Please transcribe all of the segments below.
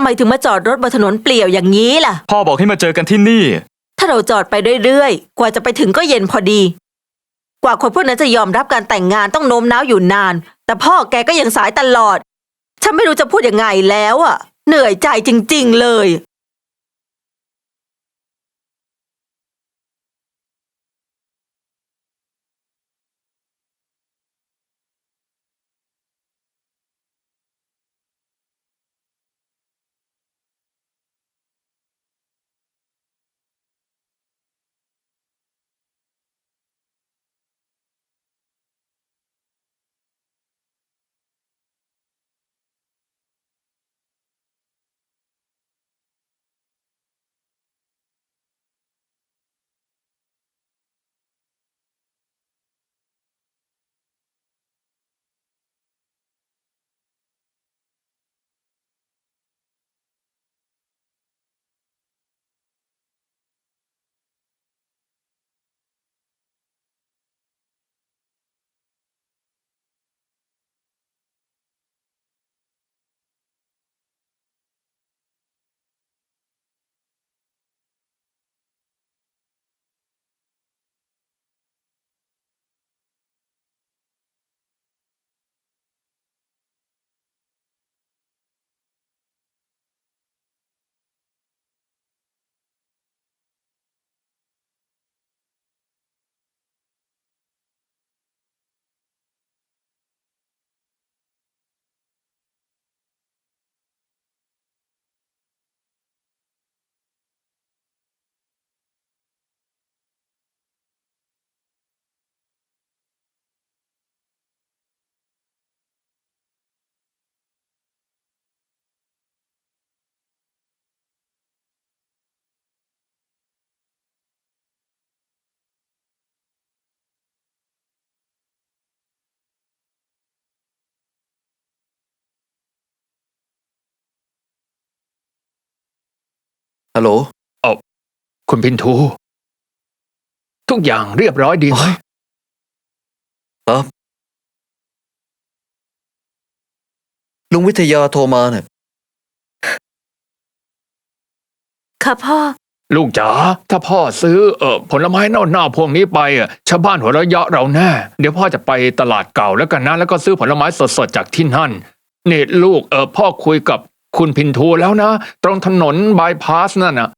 ทำไมถึงมาจอดรถบนถนนเปลี่ยวอย่างนี้ล่ะ พ่อบอกให้มาเจอกันที่นี่ ถ้าเราจอดไปเรื่อยๆ กว่าจะไปถึงก็เย็นพอดี กว่าคนพวกนั้นจะยอมรับการแต่งงานต้องโน้มน้าวอยู่นาน แต่พ่อแกก็ยังสายตลอด ฉันไม่รู้จะพูดยังไงแล้วอะ เหนื่อยใจจริง ๆ เลย ฮัลโหลคุณพินทู ทุกอย่างเรียบร้อยดีไหมครับลุงวิทยาโทรมาเนี่ยค่ะพ่อ ลูกจ๋าถ้าพ่อซื้อเออผลไม้เน่าๆพวกนี้ไปอะชาวบ้านหัวเราะเยาะเราแน่เดี๋ยวพ่อจะไปตลาดเก่าแล้วกันนะ แล้วก็ซื้อผลไม้สดๆจากที่นั่นนี่ลูกเออพ่อคุยกับ คุณพินทูแล้วนะ ตรงถนนบายพาสนั่นน่ะ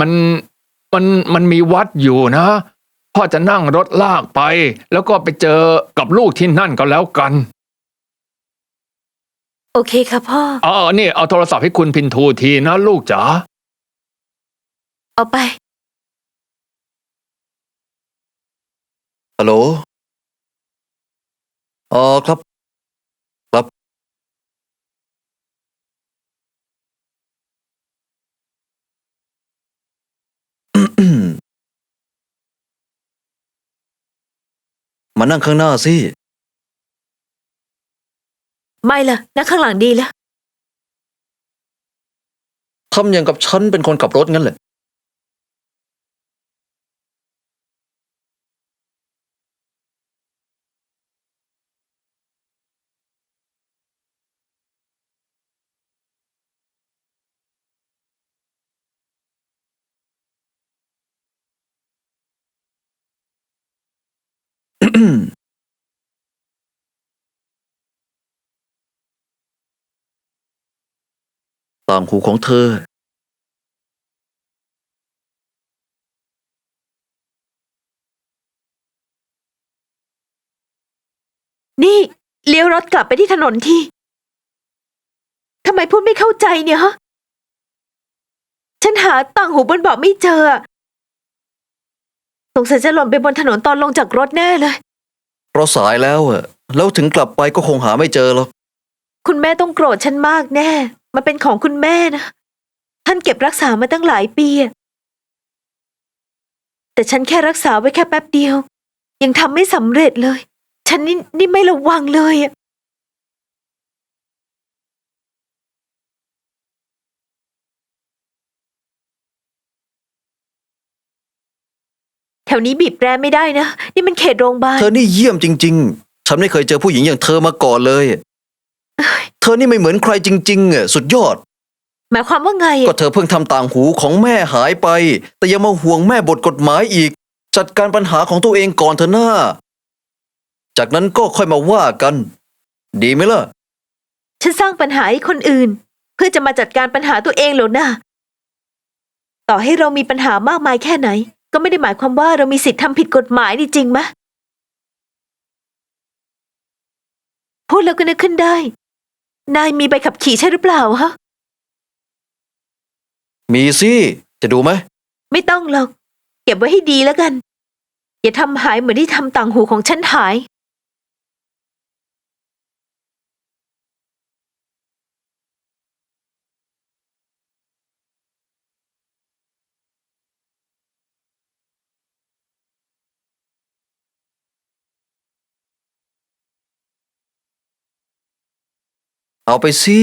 มันมันมันมีวัดอยู่นะ พ่อจะนั่งรถลากไป แล้วก็ไปเจอกับลูกที่นั่นก็แล้วกัน โอเคค่ะพ่อ เออนี่เอาโทรศัพท์ให้คุณพินทูทีนะ ลูกจ๋าเอาไป ฮัลโหลอ๋อครับครับ มานั่งข้างหน้าสิ ไม่ล่ะนั่งข้างหลังดีแล้วทำอย่างกับฉันเป็นคนขับรถงั้นแหละ ต่างหูของเธอนี่เลี้ยวรถกลับไปที่ถนนที่ทำไมพูดไม่เข้าใจเนี่ยฮะ ฉันหาต่างหูบนเบาะไม่เจออะสงสัยจะหล่นไปบนถนนตอนลงจากรถแน่เลย เพราะสายแล้วอะแล้วถึงกลับไปก็คงหาไม่เจอหรอก คุณแม่ต้องโกรธฉันมากแน่ มันเป็นของคุณแม่นะ ท่านเก็บรักษามาตั้งหลายปีอะแต่ฉันแค่รักษาไว้แค่แป๊บเดียว ยังทำไม่สำเร็จเลย ฉันนี่นี่ไม่ระวังเลยอะแถวนี้บีบแรไม่ได้นะ นี่มันเขตโรงพยาบาล เธอนี่เยี่ยมจริง ๆ ฉันไม่เคยเจอผู้หญิงอย่างเธอมาก่อนเลย ธอนี่ไม่เหมือนใครจริงๆอะสุดยอด หมายความว่าไงก็อะเธอเพิ่งทำต่างหูของแม่หายไป แต่ยังมาห่วงแม่บทกฎหมายอีก จัดการปัญหาของตัวเองก่อนเถอะหน้า จากนั้นก็ค่อยมาว่ากัน ดีไหมล่ะ ฉันสร้างปัญหาให้คนอื่น เพื่อจะมาจัดการปัญหาตัวเองเหรอนะต่อให้เรามีปัญหามากมายแค่ไหน ก็ไม่ได้หมายความว่าเรามีสิทธิ์ทำผิดกฎหมายนี่จริงไหมพูดแล้วก็นึกขึ้นได้ นายมีใบขับขี่ใช่หรือเปล่าฮะ มีสิจะดูไหมไม่ต้องหรอก เก็บไว้ให้ดีแล้วกัน อย่าทำหายเหมือนที่ทำต่างหูของฉันหาย เอาไปสิ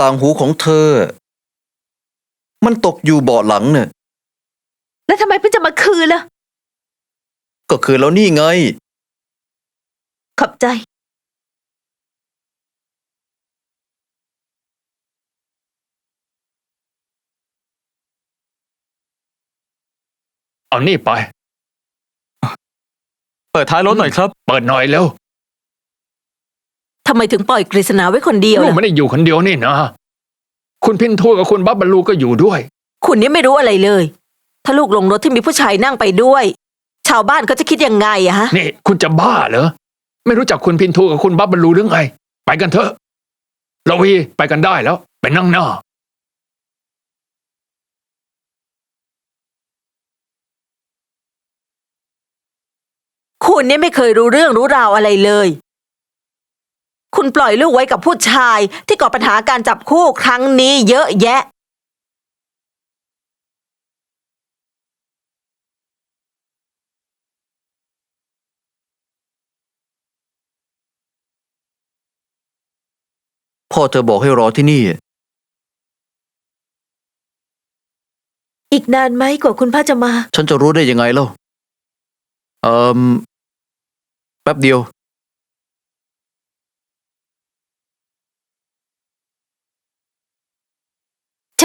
ต่างหูของเธอ มันตกอยู่เบาะหลังเนี่ยแล้วทำไมเพิ่งจะมาคืนล่ะ ก็คือแล้วนี่ไง ขอบใจ เอานี่ไป เปิดท้ายรถหน่อยครับ เปิดหน่อยแล้ว ทำไมถึงปล่อยกฤษณาไว้คนเดียวลูกล่ะไม่ได้อยู่คนเดียวนี่นะ คุณพินทูกับคุณบับบรรลูก็อยู่ด้วย คุณนี่ไม่รู้อะไรเลย ถ้าลูกลงรถที่มีผู้ชายนั่งไปด้วย ชาวบ้านเขาจะคิดยังไงอะฮะ นี่คุณจะบ้าเหรอ ไม่รู้จักคุณพินทูกับคุณบับบรรลูหรือไง ไปกันเถอะละวีไปกันได้แล้ว ไปนั่งหน้า คุณเนี่ยไม่เคยรู้เรื่องรู้ราวอะไรเลย คุณปล่อยลูกไว้กับผู้ชายที่ก่อปัญหาการจับคู่ครั้งนี้เยอะแยะพ่อเธอบอกให้รอที่นี่ อีกนานไหมกว่าคุณพ่อจะมา ฉันจะรู้ได้ยังไงเล่าเอ่มแป๊บเดียว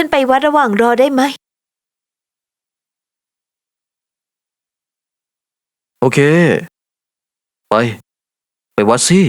ฉันไปวัดระหว่างรอได้ไหม โอเค ไป ไปวัดสิ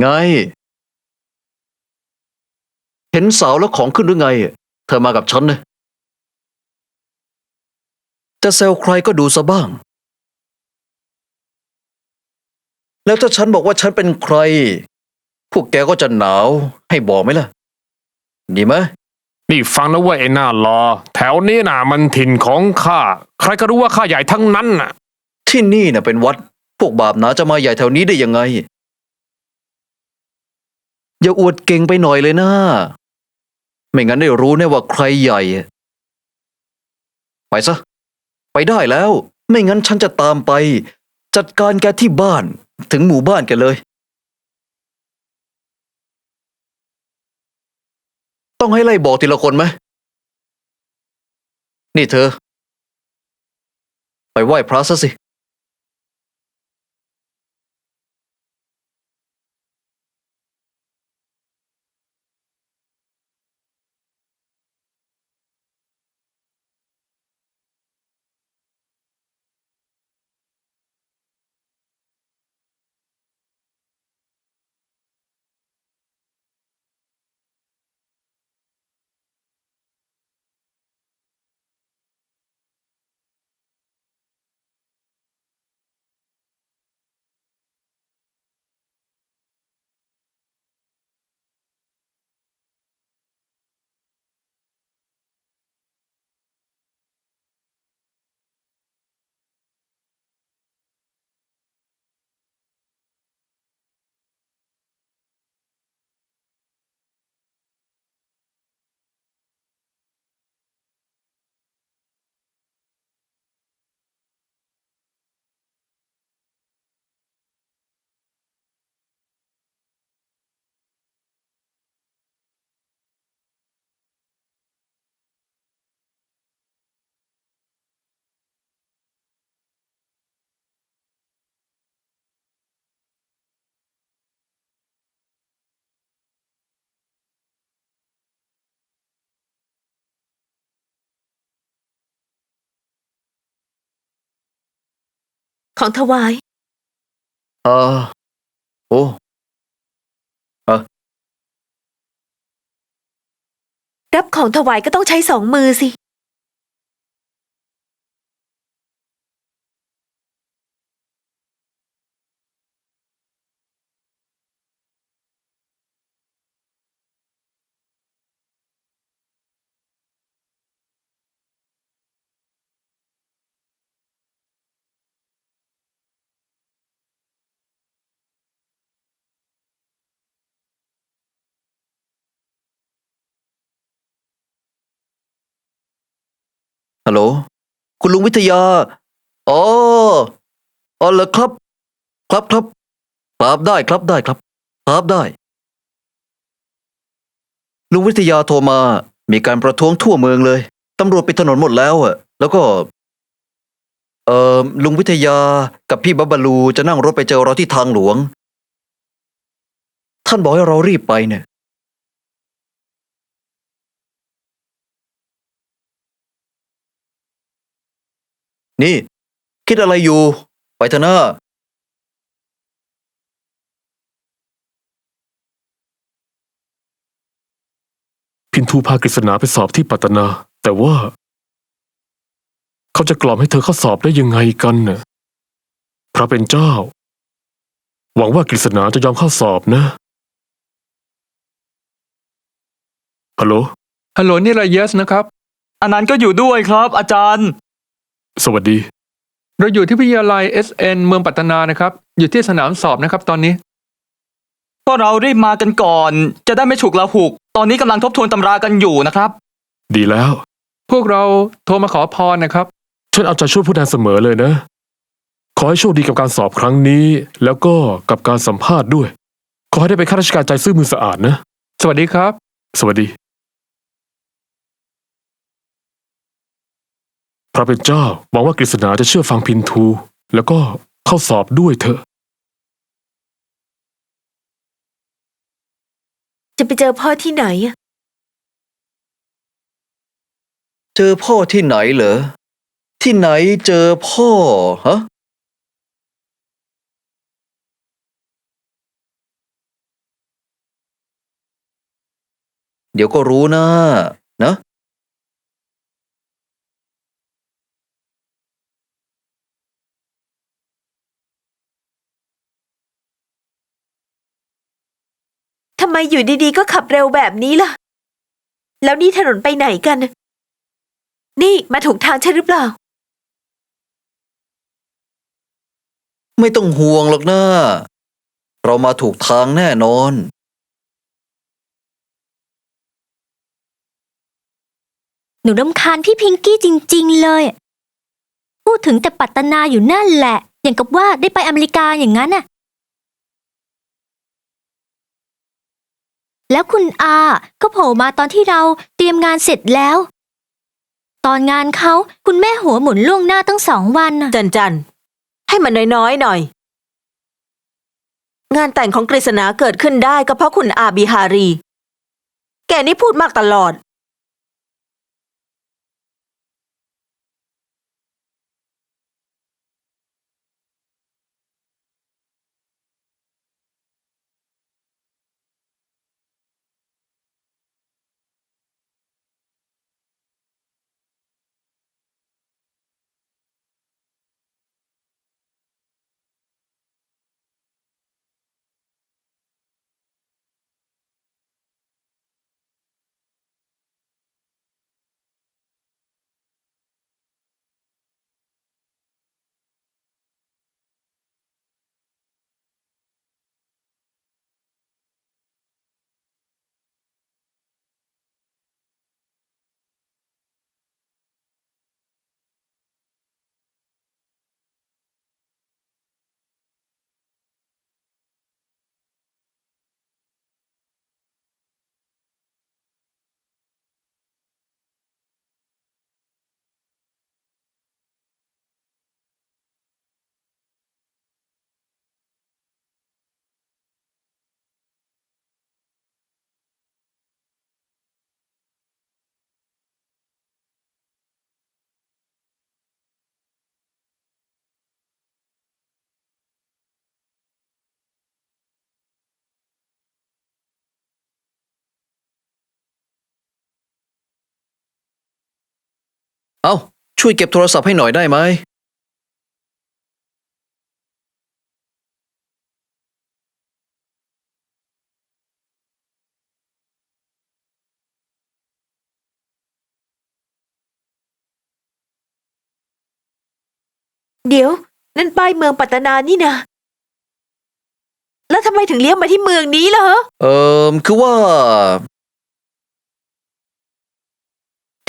ไง เห็นสาวแล้วของขึ้นหรือไง เธอมากับฉันนะจะแซวใครก็ดูซะบ้าง แล้วถ้าฉันบอกว่าฉันเป็นใคร พวกแกก็จะหนาวให้บอกไหมล่ะ ดีไหมนี่ฟังนะเว่าไอ้หน้ารอ แถวนี้น่ะ มันถิ่นของข้า ใครก็รู้ว่าข้าใหญ่ทั้งนั้นน่ะ ที่นี่น่ะเป็นวัด พวกบาปหนาจะมาใหญ่แถวนี้ได้ยังไง อย่าอวดเก่งไปหน่อยเลยนะ ไม่งั้นได้รู้แน่ว่าใครใหญ่ ไปซะ ไปได้แล้ว ไม่งั้นฉันจะตามไป จัดการแกที่บ้านถึงหมู่บ้านแกเลย ต้องให้ไล่บอกทีละคนไหม นี่เธอ ไปไหว้พระซะสิ ของถวาย เออโอ้รับของถวายก็ต้องใช้สองมือสิ ฮัลโหล คุณลุงวิทยา อ๋อ อ๋อเหรอครับ ครับครับ ครับได้ครับได้ครับ ครับได้ ลุงวิทยาโทรมา มีการประท้วงทั่วเมืองเลย ตำรวจปิดถนนหมดแล้วอะแล้วก็ เอ่อ ลุงวิทยากับพี่บับบาลูจะนั่งรถไปเจอเราที่ทางหลวง ท่านบอกให้เรารีบไปเนี่ย นี่ คิดอะไรอยู่ ไปเถอะนะพินทูพากฤษณาไปสอบที่ปัตตนา แต่ว่า เขาจะกล่อมให้เธอเข้าสอบได้ยังไงกันน่ะพระเป็นเจ้า หวังว่ากฤษณาจะยอมเข้าสอบนะฮัลโหลฮัลโหลนี่ไรเยสนะครับ อันนั้นก็อยู่ด้วยครับ อาจารย์ สวัสดี เราอยู่ที่วิทยาลัย SN เมืองปัตตนานะครับ อยู่ที่สนามสอบนะครับตอนนี้พวกเรารีบมากันก่อน จะได้ไม่ฉุกละหุก ตอนนี้กำลังทบทวนตำรากันอยู่นะครับ ดีแล้ว พวกเราโทรมาขอพรนะครับ ฉันเอาใจช่วยผู้แทนเสมอเลยนะ ขอให้โชคดีกับการสอบครั้งนี้ แล้วก็กับการสัมภาษณ์ด้วย ขอให้ได้เป็นข้าราชการใจซื่อมือสะอาดนะ สวัสดีครับ สวัสดี พระเป็นเจ้าหวังว่ากฤษณาจะเชื่อฟังพินทู แล้วก็เข้าสอบด้วยเถอะ จะไปเจอพ่อที่ไหนอะเจอพ่อที่ไหนเหรอ ที่ไหนเจอพ่อฮะ เดี๋ยวก็รู้นะนะ ทำไมอยู่ดีๆ ก็ขับเร็วแบบนี้ล่ะ แล้วนี่ถนนไปไหนกัน นี่มาถูกทางใช่หรือเปล่า ไม่ต้องห่วงหรอกนะเรามาถูกทางแน่นอน หนูรำคาญพี่พิงกี้จริง ๆ เลย พูดถึงแต่ปัตตนาอยู่นั่นแหละ อย่างกับว่าได้ไปอเมริกาอย่างนั้นน่ะ แล้วคุณอาก็โผล่มาตอนที่เราเตรียมงานเสร็จแล้ว ตอนงานเขาคุณแม่หัวหมุนล่วงหน้าตั้งสองวันน่ะจันจันให้มันน้อยๆหน่อย งานแต่งของกฤษณาเกิดขึ้นได้ก็เพราะคุณอาบีฮารี แกนี่พูดมากตลอด เอาช่วยเก็บโทรศัพท์ให้หน่อยได้ไหม เดี๋ยว นั่นป้ายเมืองปัตตนานี่นะ แล้วทำไมถึงเลี้ยวมาที่เมืองนี้ล่ะฮะเออคือว่า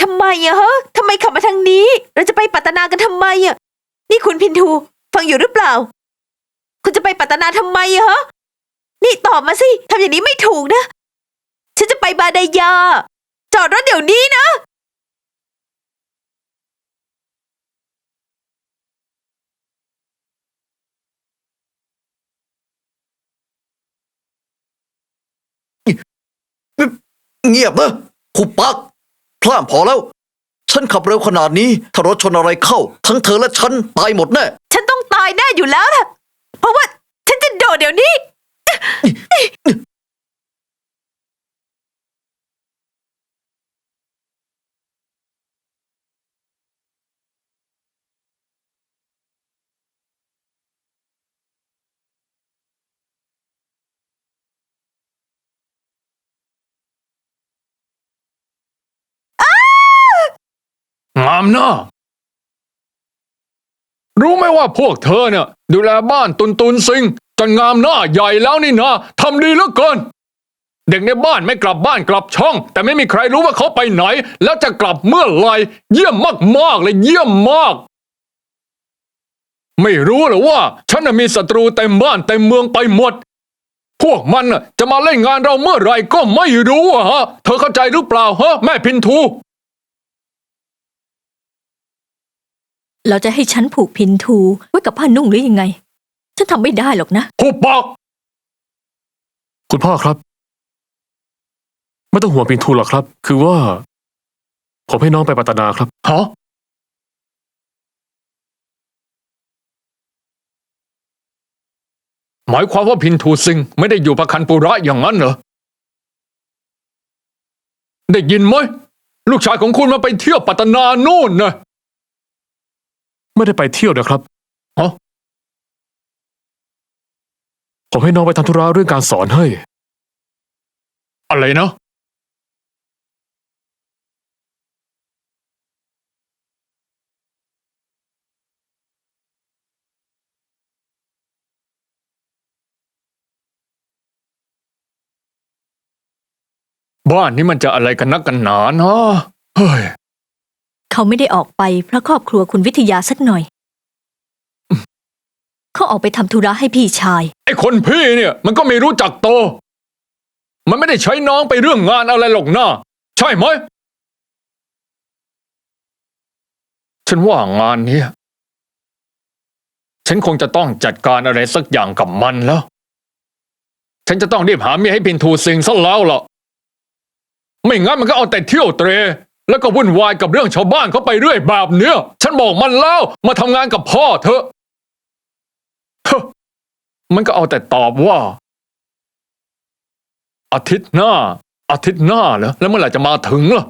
ทำไมอะฮะทำไมขับมาทางนี้ เราจะไปปัตตนากันทำไมอะนี่คุณพินทู ฟังอยู่หรือเปล่า คุณจะไปปัตตนาทำไมอะฮะนี่ตอบมาสิทำอย่างนี้ไม่ถูกนะ ฉันจะไปบาดายา จอดรถเดี๋ยวนี้นะ เงียบนะขุบปัก พล่ามพอแล้ว ฉันขับเร็วขนาดนี้ถ้ารถชนอะไรเข้า ทั้งเธอและฉันตายหมดแน่ ฉันต้องตายแน่อยู่แล้วล่ะ เพราะว่า ฉันจะโดดเดี๋ยวนี้ งามหน้า รู้ไหมว่าพวกเธอเนี่ย ดูแลบ้านตุนตุนซิงจนงามหน้าใหญ่แล้วนี่นะทำดีเหลือเกิน เด็กในบ้านไม่กลับบ้านกลับช่อง แต่ไม่มีใครรู้ว่าเขาไปไหน แล้วจะกลับเมื่อไหร่เยี่ยมมากๆเลยเยี่ยมมาก ไม่รู้หรอว่า ฉันน่ะมีศัตรูเต็มบ้านเต็มเมืองไปหมด พวกมันจะมาเล่นงานเราเมื่อไหร่ก็ไม่รู้อะฮะ เธอเข้าใจหรือเปล่าฮะแม่พินทู เราจะให้ฉันผูกพินทูไว้กับผ้านุ่งหรือยังไง ฉันทำไม่ได้หรอกนะ หุบปากคุณพ่อครับ ไม่ต้องห่วงปินทูหรอกครับ คือว่า ผมให้น้องไปปัตตนาครับฮะหมายความว่าพินทูซิงไม่ได้อยู่ประคันปุระอย่างนั้นเหรอ ได้ยินไหมลูกชายของคุณมาไปเที่ยวปัตตนาโน่นนะ ไม่ได้ไปเที่ยวนะครับฮะผมให้น้องไปทำธุระเรื่องการสอนให้ อะไรนะบ้านนี้มันจะอะไรกันนักกันหนาเนาะเฮ้ย เขาไม่ได้ออกไปเพราะครอบครัวคุณวิทยาสักหน่อย เขาออกไปทำธุระให้พี่ชาย ไอ้คนพี่เนี่ย มันก็ไม่รู้จักโต มันไม่ได้ใช้น้องไปเรื่องงานอะไรหรอกนะใช่ไหมฉันว่างานเนี้ยฉันคงจะต้องจัดการอะไรสักอย่างกับมันแล้ว ฉันจะต้องรีบหาเมียให้พินทูซิงซะแล้วล่ะ ไม่งั้นมันก็เอาแต่เที่ยวเตร แล้วก็วุ่นวายกับเรื่องชาวบ้านเขาไปเรื่อยแบบเนี้ย ฉันบอกมันแล้วมาทำงานกับพ่อเถอะฮ้อมันก็เอาแต่ตอบว่า อาทิตย์หน้า อาทิตย์หน้าเหรอแล้วเมื่อไหร่จะมาถึงล่ะ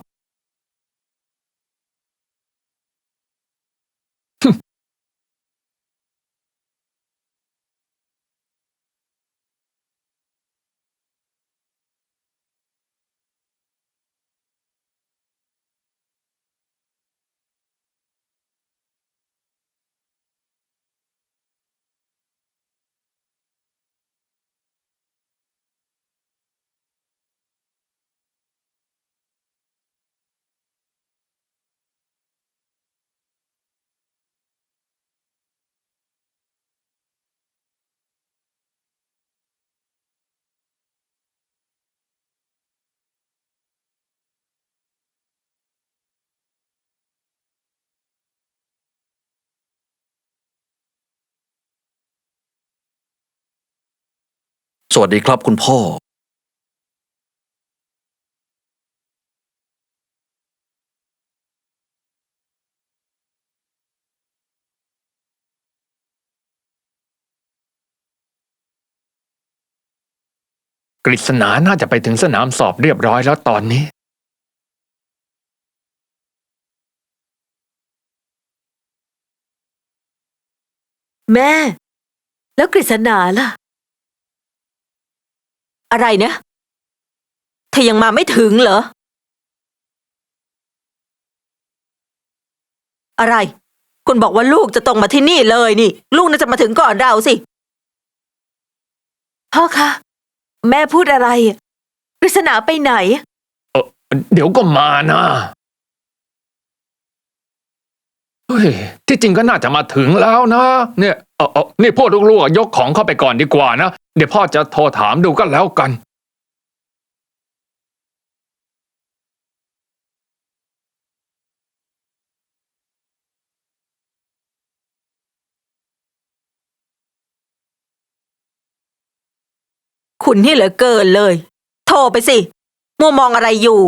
วัสดีครับคุณพ่อฤษณาน่าจะไปถึงสนามสอบเรียบร้อยแล้วตอนนี้ แม่ แล้วกฤษณาล่ะ อะไรนะ เธอยังมาไม่ถึงเหรอ อะไร คุณบอกว่าลูกจะตรงมาที่นี่เลยนี่ ลูกน่าจะมาถึงก่อนเราสิ พ่อคะ แม่พูดอะไรกฤษณาไปไหนเดี๋ยวก็มานะเฮ้ยที่จริงก็น่าจะมาถึงแล้วนะ เนี่ย เออเออนี่พวกลูกๆยกของเข้าไปก่อนดีกว่านะ เดี๋ยวพ่อจะโทรถามดูก็แล้วกัน คุณนี่เหลือเกินเลย โทรไปสิ มัวมองอะไรอยู่